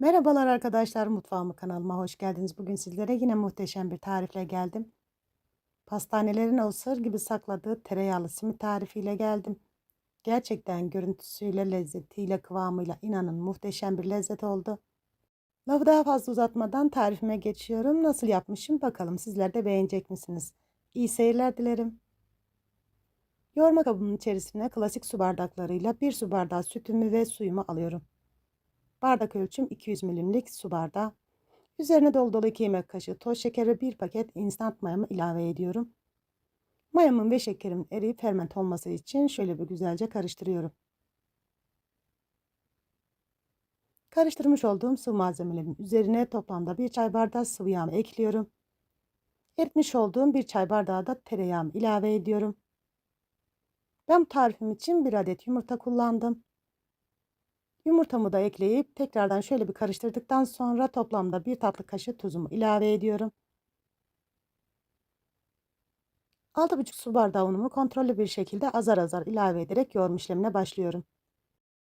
Merhabalar arkadaşlar, mutfağıma kanalıma hoş geldiniz. Bugün sizlere yine muhteşem bir tarifle geldim. Pastanelerin o sır gibi sakladığı tereyağlı simit tarifiyle geldim. Gerçekten görüntüsüyle, lezzetiyle, kıvamıyla inanın muhteşem bir lezzet oldu. Lafı daha fazla uzatmadan tarifime geçiyorum. Nasıl yapmışım bakalım sizler de beğenecek misiniz? İyi seyirler dilerim. Yoğurma kabımın içerisine klasik su bardaklarıyla bir su bardağı sütümü ve suyumu alıyorum. Bardak ölçüm 200 milimlik su bardağı. Üzerine dolu dolu 2 yemek kaşığı toz şeker ve 1 paket instant mayamı ilave ediyorum. Mayamın ve şekerimin eriyip ferment olması için şöyle bir güzelce karıştırıyorum. Karıştırmış olduğum sıvı malzemelerin üzerine toplamda 1 çay bardağı sıvı yağ ekliyorum. Eritmiş olduğum 1 çay bardağı da tereyağımı ilave ediyorum. Ben bu tarifim için 1 adet yumurta kullandım. Yumurtamı da ekleyip tekrardan şöyle bir karıştırdıktan sonra toplamda bir tatlı kaşığı tuzumu ilave ediyorum. 6,5 su bardağı unumu kontrollü bir şekilde azar azar ilave ederek yoğurma işlemine başlıyorum.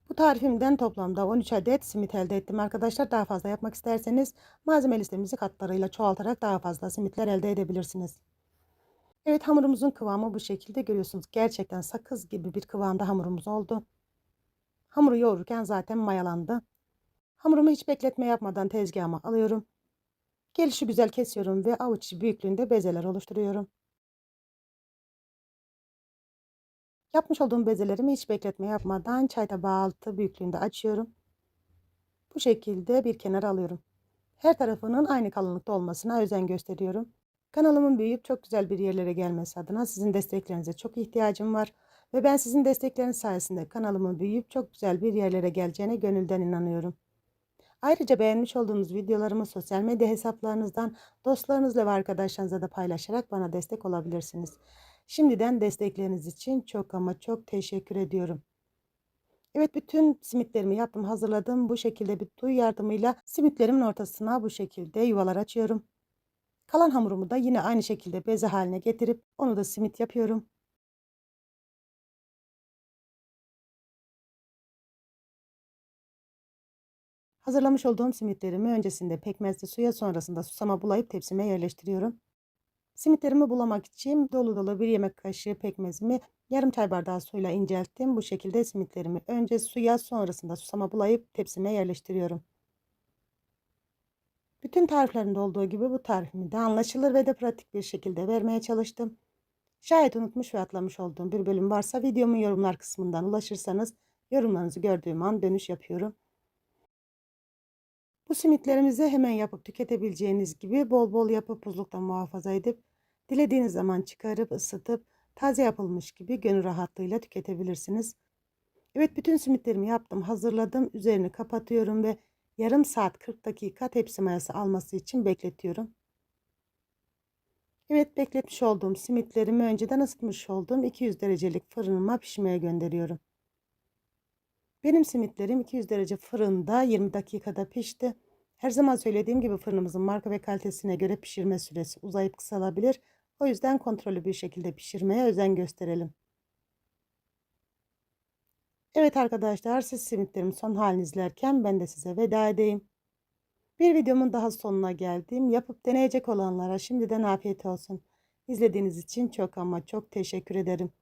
Bu tarifimden toplamda 13 adet simit elde ettim arkadaşlar. Daha fazla yapmak isterseniz malzeme listemizi katlarıyla çoğaltarak daha fazla simitler elde edebilirsiniz. Evet hamurumuzun kıvamı bu şekilde görüyorsunuz. Gerçekten sakız gibi bir kıvamda hamurumuz oldu. Hamuru yoğururken zaten mayalandı. Hamurumu hiç bekletme yapmadan tezgahıma alıyorum. Gelişi güzel kesiyorum ve avuç büyüklüğünde bezeler oluşturuyorum. Yapmış olduğum bezelerimi hiç bekletme yapmadan çay tabağı altı büyüklüğünde açıyorum. Bu şekilde bir kenara alıyorum. Her tarafının aynı kalınlıkta olmasına özen gösteriyorum. Kanalımın büyüyüp çok güzel bir yerlere gelmesi adına sizin desteklerinize çok ihtiyacım var. Ve ben sizin destekleriniz sayesinde kanalımın büyüyüp çok güzel bir yerlere geleceğine gönülden inanıyorum. Ayrıca beğenmiş olduğunuz videolarımı sosyal medya hesaplarınızdan dostlarınızla ve arkadaşlarınızla da paylaşarak bana destek olabilirsiniz. Şimdiden destekleriniz için çok ama çok teşekkür ediyorum. Evet bütün simitlerimi yaptım hazırladım. Bu şekilde bir duy yardımıyla simitlerimin ortasına bu şekilde yuvalar açıyorum. Kalan hamurumu da yine aynı şekilde beze haline getirip onu da simit yapıyorum. Hazırlamış olduğum simitlerimi öncesinde pekmezli suya sonrasında susama bulayıp tepsime yerleştiriyorum. Simitlerimi bulamak için dolu dolu bir yemek kaşığı pekmezimi yarım çay bardağı suyla incelttim. Bu şekilde simitlerimi önce suya sonrasında susama bulayıp tepsime yerleştiriyorum. Bütün tariflerimde olduğu gibi bu tarifimi de anlaşılır ve de pratik bir şekilde vermeye çalıştım. Şayet unutmuş ve atlamış olduğum bir bölüm varsa videomun yorumlar kısmından ulaşırsanız yorumlarınızı gördüğüm an dönüş yapıyorum. Bu simitlerimizi hemen yapıp tüketebileceğiniz gibi bol bol yapıp buzlukta muhafaza edip dilediğiniz zaman çıkarıp ısıtıp taze yapılmış gibi gönül rahatlığıyla tüketebilirsiniz. Evet bütün simitlerimi yaptım hazırladım üzerini kapatıyorum ve yarım saat 40 dakika tepsi mayası alması için bekletiyorum. Evet bekletmiş olduğum simitlerimi önceden ısıtmış olduğum 200 derecelik fırınıma pişmeye gönderiyorum. Benim simitlerim 200 derece fırında 20 dakikada pişti. Her zaman söylediğim gibi fırınımızın marka ve kalitesine göre pişirme süresi uzayıp kısalabilir. O yüzden kontrollü bir şekilde pişirmeye özen gösterelim. Evet arkadaşlar siz simitlerin son halini izlerken ben de size veda edeyim. Bir videomun daha sonuna geldim. Yapıp deneyecek olanlara şimdiden afiyet olsun. İzlediğiniz için çok ama çok teşekkür ederim.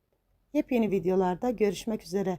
Yepyeni videolarda görüşmek üzere.